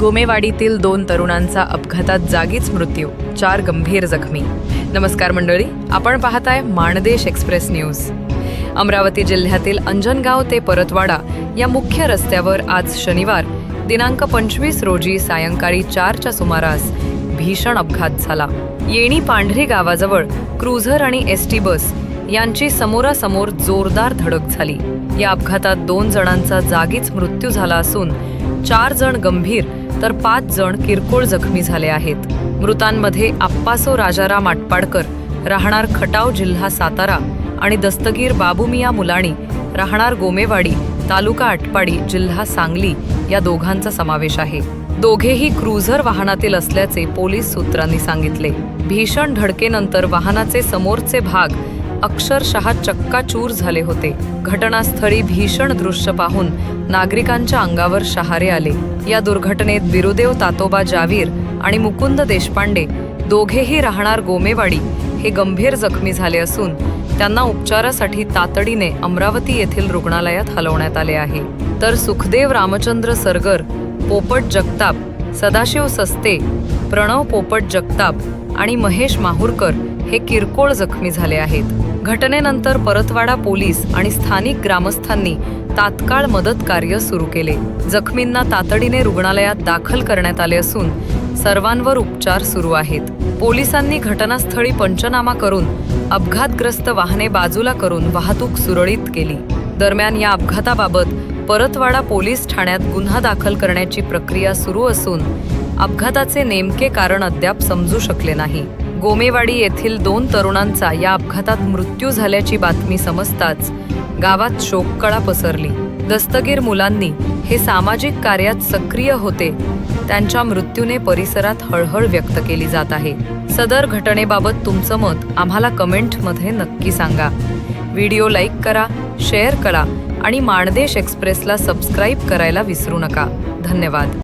गोमेवाडीतील दोन तरुणांचा अपघातात जागीच मृत्यू चार गंभीर जखमी. नमस्कार मंडळी आपण पाहताय माणदेश एक्सप्रेस न्यूज. अमरावती जिल्ह्यातील अंजनगाव ते परतवाडा या मुख्य रस्त्यावर आज शनिवार दिनांक पंचवीस रोजी सायंकाळी चारच्या सुमारास भीषण अपघात झाला. येणी पांढरी गावाजवळ क्रुझर आणि एस टी बस यांची समोरासमोर जोरदार धडक झाली. या अपघातात दोन जणांचा जागीच मृत्यू झाला असून चार जण गंभीर तर पाच जण किरकोळ जखमी झाले आहेत. मृतांमध्ये आप्पासो राजाराम आटपाडकर राहणार खटाव जिल्हा सातारा आणि दस्तगीर बाबूमिया मुलाणी राहणार गोमेवाडी तालुका आटपाडी जिल्हा सांगली या दोघांचा समावेश आहे. दोघेही क्रुझर वाहनातील असल्याचे पोलीस सूत्रांनी सांगितले. भीषण धडकेनंतर वाहनाचे समोरचे भाग अक्षरशः चक्काचूर झाले होते. घटनास्थळी भीषण दृश्य पाहून नागरिकांच्या अंगावर शहारे आले. या दुर्घटनेत बिरुदेव तातोबा जावीर आणि मुकुंद देशपांडे दोघेही राहणार गोमेवाडी हे गंभीर जखमी झाले असून त्यांना उपचारासाठी तातडीने अमरावती येथील रुग्णालयात हलवण्यात आले आहे. तर सुखदेव रामचंद्र सरगर पोपट जगताप सदाशिव सस्ते प्रणव पोपट जगताप आणि महेश माहूरकर हे किरकोळ जखमी झाले आहेत. घटनेनंतर परतवाडा पोलीस आणि स्थानिक ग्रामस्थांनी तात्काळ मदत कार्य सुरू केले. जखमींना तातडीने रुग्णालयात दाखल करण्यात आले असून सर्वांवर उपचार सुरू आहेत. पोलिसांनी घटनास्थळी पंचनामा करून अपघातग्रस्त वाहने बाजूला करून वाहतूक सुरळीत केली. दरम्यान या अपघाताबाबत परतवाडा पोलीस ठाण्यात गुन्हा दाखल करण्याची प्रक्रिया सुरू असून अपघाताचे नेमके कारण अद्याप समजू शकले नाही. गोमेवाडी येथील दोन तरुणांचा या अपघातात मृत्यू झाल्याची बातमी समजताच गावात शोककळा पसरली. दस्तगीर मुलांनी हे सामाजिक कार्यात सक्रिय होते. त्यांच्या मृत्यूने परिसरात हळहळ व्यक्त केली जात आहे. सदर घटनेबाबत तुमचं मत आम्हाला कमेंटमध्ये नक्की सांगा. व्हिडिओ लाईक करा शेअर करा आणि माणदेश एक्सप्रेसला सबस्क्राईब करायला विसरू नका. धन्यवाद.